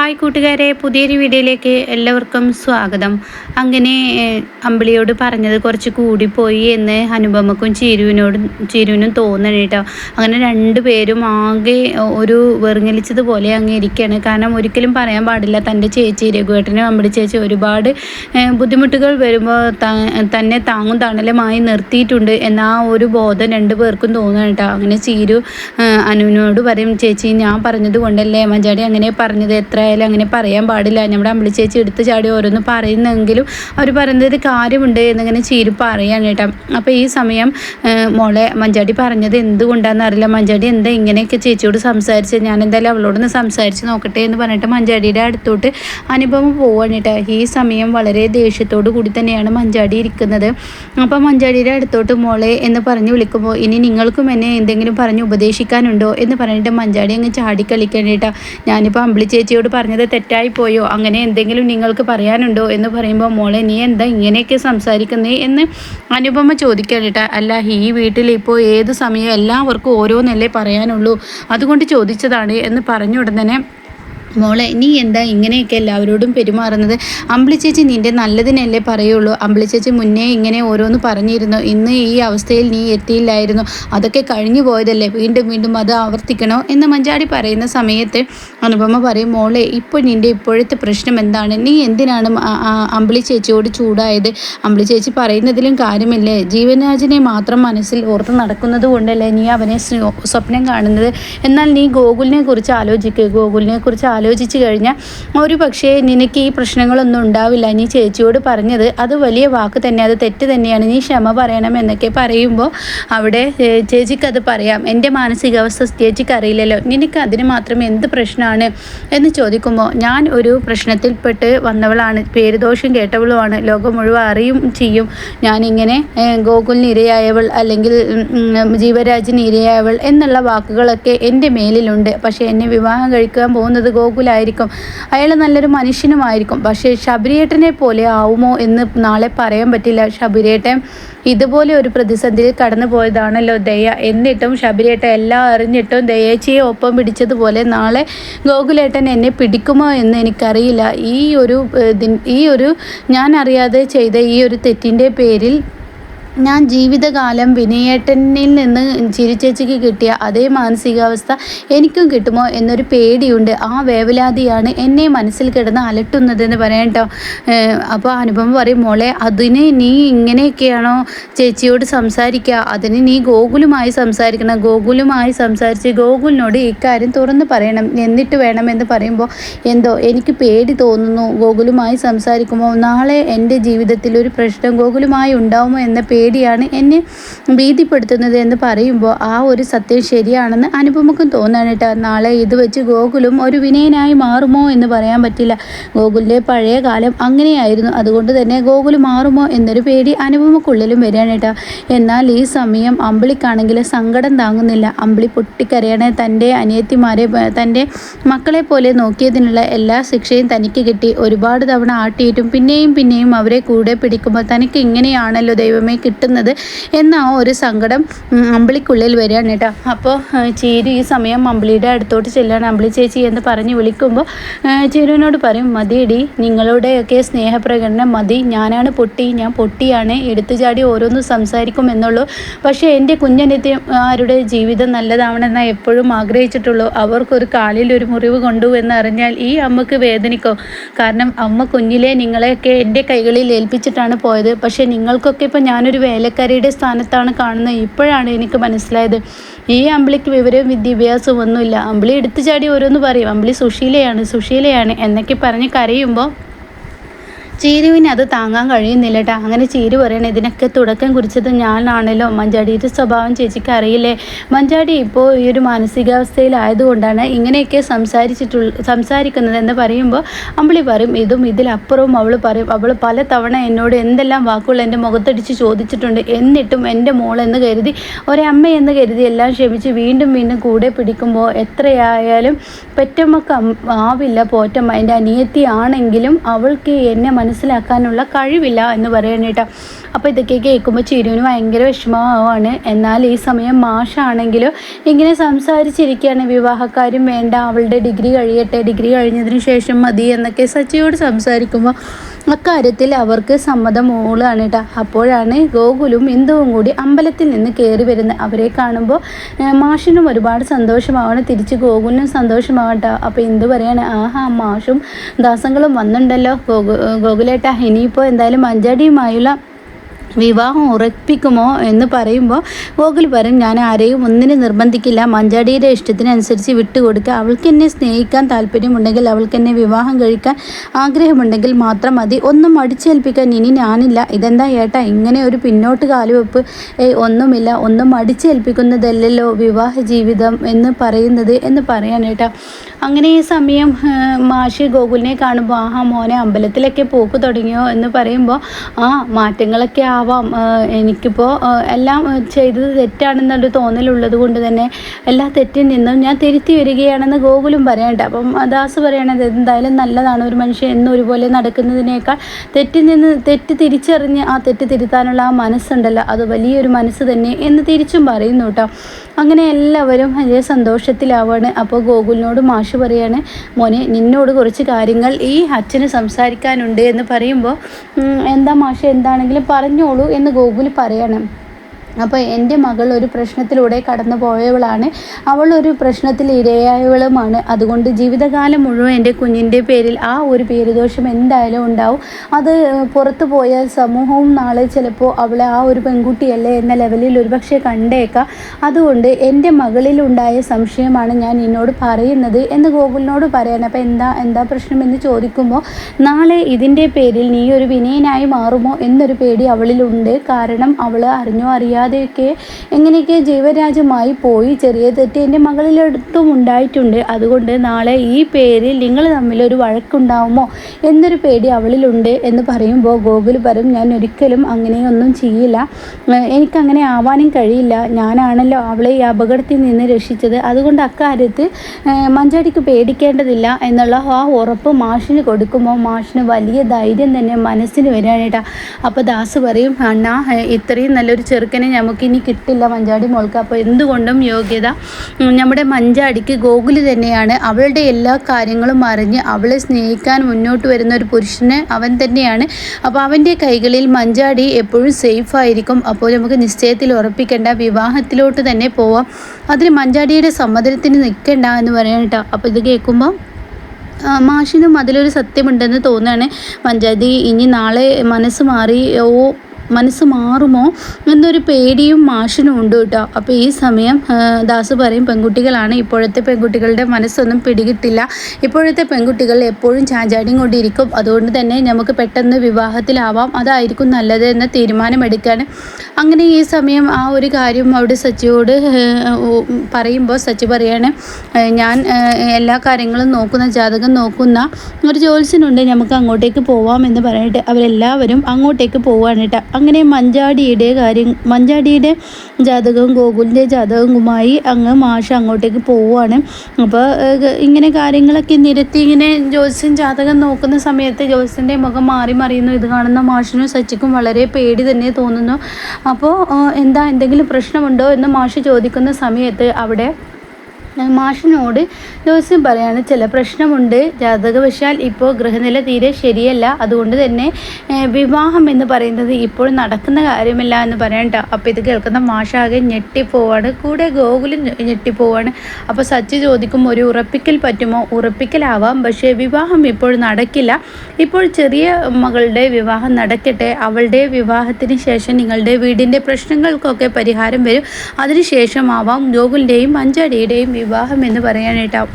Hi കൂട്ടുകാരെ പുതിയൊരു വീഡിയോയിലേക്ക് എല്ലാവർക്കും സ്വാഗതം. അങ്ങനെ അമ്പിളിയോട് പറഞ്ഞത് കുറച്ച് കൂടിപ്പോയി എന്ന് അനുപമക്കും ചീരുവിനോടും ചീരുവിനും തോന്നണം കേട്ടോ. അങ്ങനെ രണ്ടുപേരും ആകെ ഒരു വെറുങ്ങലിച്ചതുപോലെ അങ്ങ് ഇരിക്കുകയാണ് കാരണം ഒരിക്കലും പറയാൻ പാടില്ല തന്റെ ചേച്ചി രഘുവേട്ടനും അമ്പിളി ചേച്ചി ഒരുപാട് ബുദ്ധിമുട്ടുകൾ വരുമ്പോൾ തന്നെ താങ്ങും തണലുമായി നിർത്തിയിട്ടുണ്ട് എന്ന ആ ഒരു ബോധം രണ്ടു പേർക്കും തോന്നണം കേട്ടോ. അങ്ങനെ ചീരു അനുവിനോട് പറയും ചേച്ചി ഞാൻ പറഞ്ഞത് കൊണ്ടല്ലേ മഞ്ചാടി അങ്ങനെ പറഞ്ഞത്? എത്ര ആയാലും അങ്ങനെ പറയാൻ പാടില്ല. നമ്മുടെ അമ്പിളി ചേച്ചി എടുത്ത് ചാടി ഓരോന്ന് പറയുന്നെങ്കിലും അവർ പറയുന്നത് കാര്യമുണ്ട് എന്നിങ്ങനെ ചീരു പറയാണ് കേട്ടോ. അപ്പോൾ ഈ സമയം മോളെ മഞ്ചാടി പറഞ്ഞത് എന്തുകൊണ്ടാണെന്ന് അറിയില്ല. മഞ്ചാടി എന്താ ഇങ്ങനെയൊക്കെ ചേച്ചിയോട് സംസാരിച്ചത് ഞാൻ എന്തായാലും അവളോടൊന്ന് സംസാരിച്ച് നോക്കട്ടെ എന്ന് പറഞ്ഞിട്ട് മഞ്ചാടിയുടെ അടുത്തോട്ട് അനുഭവം പോവാണ് കേട്ടോ. ഈ സമയം വളരെ ദേഷ്യത്തോടു കൂടി തന്നെയാണ് മഞ്ചാടി ഇരിക്കുന്നത്. അപ്പോൾ മഞ്ചാടിയുടെ അടുത്തോട്ട് മോളെ എന്ന് പറഞ്ഞ് വിളിക്കുമ്പോൾ ഇനി നിങ്ങൾക്കും എന്നെ എന്തെങ്കിലും പറഞ്ഞ് ഉപദേശിക്കാനുണ്ടോ? എന്ന് പറഞ്ഞിട്ട് മഞ്ചാടി അങ്ങ് ചാടി കളിക്കണേട്ടാ ഞാനിപ്പോൾ അമ്പിളി ചേച്ചിയോട് പറഞ്ഞത് തെറ്റായി പോയോ അങ്ങനെ എന്തെങ്കിലും നിങ്ങൾക്ക് പറയാനുണ്ടോ? എന്ന് പറയുമ്പോൾ മോളെ നീ എന്താ ഇങ്ങനെയൊക്കെ സംസാരിക്കുന്നേ? എന്ന് അനുപമ ചോദിക്കാനിട്ട അല്ല ഈ വീട്ടിൽ ഇപ്പോൾ ഏത് സമയം എല്ലാവർക്കും ഓരോന്നല്ലേ പറയാനുള്ളൂ? അതുകൊണ്ട് ചോദിച്ചതാണ് എന്ന് പറഞ്ഞ ഉടനെ മോളെ നീ എന്താ ഇങ്ങനെയൊക്കെ എല്ലാവരോടും പെരുമാറുന്നത്? അമ്പിളി ചേച്ചി നിന്റെ നല്ലതിനല്ലേ പറയുള്ളൂ. അമ്പിളി ചേച്ചി മുന്നേ ഇങ്ങനെ ഓരോന്ന് പറഞ്ഞിരുന്നു. ഇന്ന് ഈ അവസ്ഥയിൽ നീ എത്തിയില്ലായിരുന്നു. അതൊക്കെ കഴിഞ്ഞു പോയതല്ലേ. വീണ്ടും വീണ്ടും അത് ആവർത്തിക്കണോ എന്ന് മഞ്ചാടി പറയുന്ന സമയത്ത് അനുപമ പറയും മോളെ ഇപ്പോൾ നിന്റെ ഇപ്പോഴത്തെ പ്രശ്നം എന്താണ്? നീ എന്തിനാണ് അമ്പിളി ചേച്ചിയോട് ചൂടായത്? അമ്പിളി ചേച്ചി പറയുന്നതിലും കാര്യമില്ലേ? ജീവനാജിനെ മാത്രം മനസ്സിൽ ഓർത്ത് നടക്കുന്നത് കൊണ്ടല്ലേ നീ അവനെ സ്വപ്നം കാണുന്നത്? എന്നാൽ നീ ഗോകുലിനെ കുറിച്ച് ആലോചിക്കുക ഗോകുലിനെ കുറിച്ച് ആലോചിച്ച് കഴിഞ്ഞാൽ ഒരു പക്ഷേ നിനക്ക് ഈ പ്രശ്നങ്ങളൊന്നും ഉണ്ടാവില്ല. നീ ചേച്ചിയോട് പറഞ്ഞത് അത് വലിയ വാക്ക് തന്നെ അത് തെറ്റ് തന്നെയാണ്. നീ ക്ഷമ പറയണം എന്നൊക്കെ പറയുമ്പോൾ അവിടെ ചേച്ചിക്കത് പറയാം. എന്റെ മാനസികാവസ്ഥ ചേച്ചിക്ക് അറിയില്ലല്ലോ. നിനക്ക് അതിന് മാത്രം എന്ത് പ്രശ്നമാണ് എന്ന് ചോദിക്കുമ്പോൾ ഞാൻ ഒരു പ്രശ്നത്തിൽപ്പെട്ട് വന്നവളാണ്. പേരുദോഷം കേട്ടവളുമാണ്. ലോകം മുഴുവൻ അറിയും ചെയ്യും. ഞാനിങ്ങനെ ഗോകുലിന് ഇരയായവൾ അല്ലെങ്കിൽ ജീവരാജിന് ഇരയായവൾ എന്നുള്ള വാക്കുകളൊക്കെ എന്റെ മേലിലുണ്ട്. പക്ഷേ എന്നെ വിവാഹം കഴിക്കാൻ പോകുന്നത് ഗോ ഗോകുലായിരിക്കും. അയാൾ നല്ലൊരു മനുഷ്യനുമായിരിക്കും. പക്ഷേ ശബരിയേട്ടനെ പോലെ ആവുമോ എന്ന് നാളെ പറയാൻ പറ്റില്ല. ശബരിയേട്ടൻ ഇതുപോലെ ഒരു പ്രതിസന്ധിയിൽ കടന്നു പോയതാണല്ലോ ദയ. എന്നിട്ടും ശബരിയേട്ടൻ എല്ലാം അറിഞ്ഞിട്ടും ദയേച്ചിയെ ഒപ്പം പിടിച്ചതുപോലെ നാളെ ഗോകുലേട്ടൻ എന്നെ പിടിക്കുമോ എന്ന് എനിക്കറിയില്ല. ഈ ഒരു ഈ ഒരു ഞാൻ അറിയാതെ ചെയ്ത ഈ ഒരു തെറ്റിന്റെ പേരിൽ ഞാൻ ജീവിതകാലം വിനയേട്ടനിൽ നിന്ന് ചിരിച്ചേച്ചിക്ക് കിട്ടിയ അതേ മാനസികാവസ്ഥ എനിക്കും കിട്ടുമോ എന്നൊരു പേടിയുണ്ട്. ആ വേവലാതിയാണ് എന്നെ മനസ്സിൽ കിടന്ന് അലട്ടുന്നതെന്ന് പറയാം കേട്ടോ. അപ്പോൾ അനുഭവം പറയും മോളെ അതിന് നീ ഇങ്ങനെയൊക്കെയാണോ ചേച്ചിയോട് സംസാരിക്കുക? അതിന് നീ ഗോകുലുമായി സംസാരിക്കണം. ഗോകുലുമായി സംസാരിച്ച് ഗോകുലിനോട് ഇക്കാര്യം തുറന്ന് പറയണം. എന്നിട്ട് വേണം എന്ന് പറയുമ്പോൾ എന്തോ എനിക്ക് പേടി തോന്നുന്നു. ഗോകുലുമായി സംസാരിക്കുമോ നാളെ എന്റെ ജീവിതത്തിൽ ഒരു പ്രശ്നം ഗോകുലുമായി ഉണ്ടാവുമോ എന്ന പേടി പേടിയാണ് എന്നെ ഭീതിപ്പെടുത്തുന്നത് എന്ന് പറയുമ്പോൾ ആ ഒരു സത്യം ശരിയാണെന്ന് അനുപമക്കും കേട്ടോ നാളെ ഇത് വെച്ച് ഗോകുലും ഒരു വിനയനായി മാറുമോ എന്ന് പറയാൻ പറ്റില്ല. ഗോകുലിന്റെ പഴയ കാലം അങ്ങനെയായിരുന്നു. അതുകൊണ്ട് തന്നെ ഗോകുൽ മാറുമോ എന്നൊരു പേടി അനുപമക്കുള്ളിലും വരികയാണ് എന്നാൽ ഈ സമയം അമ്പിളിക്കാണെങ്കിൽ സങ്കടം താങ്ങുന്നില്ല. അമ്പിളി പൊട്ടിക്കരയണ തന്റെ അനിയത്തിമാരെ തന്റെ മക്കളെ പോലെ നോക്കിയതിനുള്ള എല്ലാ ശിക്ഷയും തനിക്ക് കിട്ടി. ഒരുപാട് തവണ ആട്ടിയിട്ടും പിന്നെയും പിന്നെയും അവരെ കൂടെ പിടിക്കുമ്പോൾ തനിക്ക് ഇങ്ങനെയാണല്ലോ ദൈവമേ കിട്ടുന്നത് എന്ന ആ ഒരു സങ്കടം അമ്പിളിക്കുള്ളിൽ വരികയാണ് കേട്ടോ. അപ്പോൾ ചേരു ഈ സമയം അമ്പിളിയുടെ അടുത്തോട്ട് ചെല്ലാണ് അമ്പിളി ചേച്ചി എന്ന് പറഞ്ഞ് വിളിക്കുമ്പോൾ ചേരുവിനോട് പറയും മതിയടി നിങ്ങളുടെയൊക്കെ സ്നേഹപ്രകടനം മതി. ഞാനാണ് പൊട്ടി ഞാൻ പൊട്ടിയാണ്. എടുത്തു ചാടി ഓരോന്നും സംസാരിക്കും എന്നുള്ളൂ. പക്ഷേ എന്റെ കുഞ്ഞനിത്യമാരുടെ ജീവിതം നല്ലതാവണമെന്ന് എപ്പോഴും ആഗ്രഹിച്ചിട്ടുള്ളൂ. അവർക്കൊരു കാലിൽ ഒരു മുറിവ് കൊണ്ടു എന്നറിഞ്ഞാൽ ഈ അമ്മയ്ക്ക് വേദനിക്കും. കാരണം അമ്മ കുഞ്ഞിലെ നിങ്ങളെയൊക്കെ എന്റെ കൈകളിൽ ഏൽപ്പിച്ചിട്ടാണ് പോയത്. പക്ഷേ നിങ്ങൾക്കൊക്കെ ഇപ്പോൾ ഞാനൊരു വേലക്കാരിയുടെ സ്ഥാനത്താണ് കാണുന്നത്. ഇപ്പോഴാണ് എനിക്ക് മനസ്സിലായത്. ഈ അമ്പിളിക്ക് വിവരവും വിദ്യാഭ്യാസവും ഒന്നുമില്ല അമ്പിളി എടുത്തു ചാടി ഓരോന്ന് പറയും. അമ്പിളി സുശീലയാണ് സുശീലയാണ് എന്നൊക്കെ പറഞ്ഞ് കരയുമ്പോൾ ചീരുവിന് അത് താങ്ങാൻ കഴിയുന്നില്ല കേട്ടോ അങ്ങനെ ചീരു പറയണേ ഇതിനൊക്കെ തുടക്കം കുറിച്ചത് ഞാനാണല്ലോ. മഞ്ചാടിയുടെ സ്വഭാവം ചേച്ചിക്ക് അറിയില്ലേ? മഞ്ചാടി ഇപ്പോൾ ഈ ഒരു മാനസികാവസ്ഥയിലായതുകൊണ്ടാണ് ഇങ്ങനെയൊക്കെ സംസാരിച്ചിട്ടുള്ള സംസാരിക്കുന്നത് എന്ന് പറയുമ്പോൾ അമ്പിളി പറയും ഇതും ഇതിലപ്പുറവും അവൾ പറയും. അവൾ പല തവണ എന്നോട് എന്തെല്ലാം വാക്കുകൾ എന്റെ മുഖത്തടിച്ച് ചോദിച്ചിട്ടുണ്ട്. എന്നിട്ടും എന്റെ മോളെന്ന് കരുതി ഒരമ്മ എന്ന് കരുതി എല്ലാം ക്ഷമിച്ച് വീണ്ടും വീണ്ടും കൂടെ പിടിക്കുമ്പോൾ എത്രയായാലും പെറ്റമ്മക്ക് ആവില്ല പോറ്റമ്മ. എന്റെ അനിയത്തി ആണെങ്കിലും അവൾക്ക് എന്നെ മനസ്സിലാക്കാനുള്ള കഴിവില്ല എന്ന് പറയാനായിട്ട് അപ്പോൾ ഇതൊക്കെ കേൾക്കുമ്പോൾ ചിരുവിന് ഭയങ്കര വിഷമമാവാണ്. എന്നാൽ ഈ സമയം മാഷാണെങ്കിലും ഇങ്ങനെ സംസാരിച്ചിരിക്കുകയാണ്. വിവാഹക്കാരും വേണ്ട അവളുടെ ഡിഗ്രി കഴിയട്ടെ ഡിഗ്രി കഴിഞ്ഞതിന് ശേഷം മതി എന്നൊക്കെ സച്ചിയോട് സംസാരിക്കുമ്പോൾ അക്കാര്യത്തിൽ അവർക്ക് സമ്മതം മോളാണ് കേട്ടോ അപ്പോഴാണ് ഗോകുലും ഇന്ദുവും കൂടി അമ്പലത്തിൽ നിന്ന് കയറി വരുന്നത്. അവരെ കാണുമ്പോൾ മാഷിനും ഒരുപാട് സന്തോഷമാവണം. തിരിച്ച് ഗോകുലിനും സന്തോഷമാവട്ടോ അപ്പോൾ ഇന്ദു പറയാണ് ആഹാ മാഷും ദാസങ്ങളും വന്നിട്ടുണ്ടല്ലോ ഗോകു ഗോകുലേട്ടാ. ഇനിയിപ്പോൾ എന്തായാലും മഞ്ചാടിയുമായുള്ള വിവാഹം ഉറപ്പിക്കുമോ എന്ന് പറയുമ്പോൾ ഗോകുൽ പറയും ഞാൻ ആരെയും ഒന്നിനും നിർബന്ധിക്കില്ല. മഞ്ചാടിയുടെ ഇഷ്ടത്തിനനുസരിച്ച് വിട്ടുകൊടുക്കുക. അവൾക്ക് എന്നെ സ്നേഹിക്കാൻ താല്പര്യമുണ്ടെങ്കിൽ അവൾക്ക് എന്നെ വിവാഹം കഴിക്കാൻ ആഗ്രഹമുണ്ടെങ്കിൽ മാത്രം മതി. ഒന്നും അടിച്ചേൽപ്പിക്കാൻ ഇനി ഞാനില്ല. ഇതെന്താ ഏട്ടാ? ഇങ്ങനെ ഒരു പിന്നോട്ട് കാലുവെപ്പ് ഒന്നുമില്ല. ഒന്നും അടിച്ചേൽപ്പിക്കുന്നതല്ലല്ലോ വിവാഹ ജീവിതം എന്ന് പറയുന്നത് എന്ന് പറയാനേട്ടാ അങ്ങനെ ഈ സമയം മാഷി ഗോകുലിനെ കാണുമ്പോൾ ആഹാ മോനെ അമ്പലത്തിലൊക്കെ പോക്ക് തുടങ്ങിയോ? എന്ന് പറയുമ്പോൾ ആ മാറ്റങ്ങളൊക്കെ ആവാം. എനിക്കിപ്പോൾ എല്ലാം ചെയ്തത് തെറ്റാണെന്നൊരു തോന്നലുള്ളത് കൊണ്ട് തന്നെ എല്ലാ തെറ്റിൽ നിന്നും ഞാൻ തിരുത്തി വരികയാണെന്ന് ഗോകുലും പറയണ്ട. അപ്പം ദാസ് പറയണത് എന്തായാലും നല്ലതാണ്. ഒരു മനുഷ്യൻ എന്നും ഒരുപോലെ നടക്കുന്നതിനേക്കാൾ തെറ്റിൽ നിന്ന് തെറ്റ് തിരിച്ചറിഞ്ഞ് ആ തെറ്റ് തിരുത്താനുള്ള ആ മനസ്സുണ്ടല്ലോ. അത് വലിയൊരു മനസ്സ് തന്നെ എന്ന് തിരിച്ചും പറയുന്നു കേട്ടോ. അങ്ങനെ എല്ലാവരും വലിയ സന്തോഷത്തിലാവാണ്. അപ്പോൾ ഗോകുലിനോട് മാഷ് പറയാണ് മോനെ നിന്നോട് കുറച്ച് കാര്യങ്ങൾ ഈ അച്ഛന് സംസാരിക്കാനുണ്ട് എന്ന് പറയുമ്പോൾ എന്താ മാഷ്? എന്താണെങ്കിലും പറഞ്ഞോളൂ എന്ന് ഗോകുൽ പറയണം. അപ്പോൾ എന്റെ മകൾ ഒരു പ്രശ്നത്തിലൂടെ കടന്നു പോയവളാണ്. അവൾ ഒരു പ്രശ്നത്തിൽ ഇരയായവളുമാണ്. അതുകൊണ്ട് ജീവിതകാലം മുഴുവൻ എന്റെ കുഞ്ഞിന്റെ പേരിൽ ആ ഒരു പേരുദോഷം എന്തായാലും ഉണ്ടാവും. അത് പുറത്തു പോയാൽ സമൂഹവും നാളെ ചിലപ്പോൾ അവളെ ആ ഒരു പെൺകുട്ടിയല്ലേ എന്ന ലെവലിൽ ഒരുപക്ഷെ കണ്ടേക്കാം. അതുകൊണ്ട് എന്റെ മകളിലുണ്ടായ സംശയമാണ് ഞാൻ എന്നോട് പറയുന്നത് എന്ന് ഗോകുലിനോട് പറയാൻ അപ്പോൾ എന്താ എന്താ പ്രശ്നം എന്ന് ചോദിക്കുമ്പോൾ നാളെ ഇതിന്റെ പേരിൽ നീ ഒരു വിനയനായി മാറുമോ? എന്നൊരു പേടി അവളിലുണ്ട്. കാരണം അവൾ അറിഞ്ഞോ അറിയാ അറിയാതെയൊക്കെ എങ്ങനെയൊക്കെ ജീവരാജമായി പോയി ചെറിയ തെറ്റ് എന്റെ മകളിലെടുത്തും ഉണ്ടായിട്ടുണ്ട്. അതുകൊണ്ട് നാളെ ഈ പേരിൽ നിങ്ങൾ തമ്മിൽ ഒരു വഴക്കുണ്ടാവുമോ എന്നൊരു പേടി അവളിലുണ്ട് എന്ന് പറയുമ്പോൾ ഗോകുൽ പറയും ഞാൻ ഒരിക്കലും അങ്ങനെയൊന്നും ചെയ്യില്ല. എനിക്കങ്ങനെ ആവാനും കഴിയില്ല. ഞാനാണല്ലോ അവളെ ഈ അപകടത്തിൽ നിന്ന് രക്ഷിച്ചത്. അതുകൊണ്ട് അക്കാര്യത്തിൽ മഞ്ചാടിക്ക് പേടിക്കേണ്ടതില്ല എന്നുള്ള ആ ഉറപ്പ് മാഷിന് കൊടുക്കുമ്പോൾ മാഷിന് വലിയ ധൈര്യം തന്നെ മനസ്സിന് വരാനായിട്ടാണ് അപ്പോൾ ദാസ് പറയും അണ്ണാ ഇത്രയും നല്ലൊരു ചെറുക്കനെ നമുക്കിനി കിട്ടില്ല മഞ്ചാടി മോൾക്ക്. അപ്പോൾ എന്തുകൊണ്ടും യോഗ്യത നമ്മുടെ മഞ്ചാടിക്ക് ഗോകുൽ തന്നെയാണ്. അവളുടെ എല്ലാ കാര്യങ്ങളും അറിഞ്ഞ് അവളെ സ്നേഹിക്കാൻ മുന്നോട്ട് വരുന്ന ഒരു പുരുഷന് അവൻ തന്നെയാണ്. അപ്പോൾ അവന്റെ കൈകളിൽ മഞ്ചാടി എപ്പോഴും സേഫ് ആയിരിക്കും. അപ്പോൾ നമുക്ക് നിശ്ചയത്തിൽ ഉറപ്പിക്കേണ്ട വിവാഹത്തിലോട്ട് തന്നെ പോവാം. അതിന് മഞ്ചാടിയുടെ സമ്മതത്തിന് നിൽക്കേണ്ട എന്ന് പറയാൻ കേട്ടോ. അപ്പോൾ ഇത് കേൾക്കുമ്പോൾ മാഷിനും അതിലൊരു സത്യമുണ്ടെന്ന് തോന്നുകയാണ് മഞ്ചാടി. ഇനി നാളെ മനസ്സ് മാറി ഓ മനസ്സ് മാറുമോ എന്നൊരു പേടിയും മാഷിനും ഉണ്ട് കേട്ടോ. അപ്പോൾ ഈ സമയം ദാസ് പറയും പെൺകുട്ടികളാണ്. ഇപ്പോഴത്തെ പെൺകുട്ടികളുടെ മനസ്സൊന്നും പിടികിട്ടില്ല. ഇപ്പോഴത്തെ പെൺകുട്ടികൾ എപ്പോഴും ചാഞ്ചാടിയും കൊണ്ടിരിക്കും. അതുകൊണ്ട് തന്നെ നമുക്ക് പെട്ടെന്ന് വിവാഹത്തിലാവാം. അതായിരിക്കും നല്ലത് എന്ന തീരുമാനമെടുക്കാൻ. അങ്ങനെ ഈ സമയം ആ ഒരു കാര്യം അവിടെ സച്ചിയോട് പറയുമ്പോൾ സച്ചി പറയാണ് ഞാൻ എല്ലാ കാര്യങ്ങളും നോക്കുന്ന ജാതകം നോക്കുന്ന ഒരു ജോത്സ്യനുണ്ട്. നമുക്ക് അങ്ങോട്ടേക്ക് പോവാം എന്ന് പറഞ്ഞിട്ട് അവരെല്ലാവരും അങ്ങോട്ടേക്ക് പോവാണ് കേട്ടോ. അങ്ങനെ മഞ്ചാടിയുടെ കാര്യം മഞ്ചാടിയുടെ ജാതകവും ഗോകുലിന്റെ ജാതകവുമായി അങ്ങ് മാഷ് അങ്ങോട്ടേക്ക് പോവുകയാണ് അപ്പോൾ ഇങ്ങനെ കാര്യങ്ങളൊക്കെ നിരത്തി ഇങ്ങനെ ജ്യോത്സ്യൻ ജാതകം നോക്കുന്ന സമയത്ത് ജ്യോത്സ്യന്റെ മുഖം മാറി മറിയുന്നു. ഇത് കാണുന്ന മാഷിനും സച്ചിക്കും വളരെ പേടി തന്നെ തോന്നുന്നു. അപ്പോൾ എന്താ എന്തെങ്കിലും പ്രശ്നമുണ്ടോ എന്ന് മാഷ് ചോദിക്കുന്ന സമയത്ത് അവിടെ മാഷിനോട് ജോസ്യം പറയാണ് ചില പ്രശ്നമുണ്ട്. ജാതകവശാൽ ഇപ്പോൾ ഗൃഹനില തീരെ ശരിയല്ല. അതുകൊണ്ട് തന്നെ വിവാഹം എന്ന് പറയുന്നത് ഇപ്പോൾ നടക്കുന്ന കാര്യമില്ല എന്ന് പറയണ്ട അപ്പോൾ ഇത് കേൾക്കുന്ന മാഷാകെ ഞെട്ടിപ്പോവാണ്. കൂടെ ഗോകുലും ഞെട്ടിപ്പോവാണ്. അപ്പോൾ സച്ചി ചോദിക്കും ഒരു ഉറപ്പിക്കൽ പറ്റുമോ? ഉറപ്പിക്കലാവാം. പക്ഷേ വിവാഹം ഇപ്പോൾ നടക്കില്ല. ഇപ്പോൾ ചെറിയ മകളുടെ വിവാഹം നടക്കട്ടെ. അവളുടെ വിവാഹത്തിന് ശേഷം നിങ്ങളുടെ വീടിന്റെ പ്രശ്നങ്ങൾക്കൊക്കെ പരിഹാരം വരും. അതിനുശേഷമാവാം ഗോകുലിന്റെയും മഞ്ചാടിയുടെയും വിവാഹം എന്ന് പറയാനായിട്ടാവും.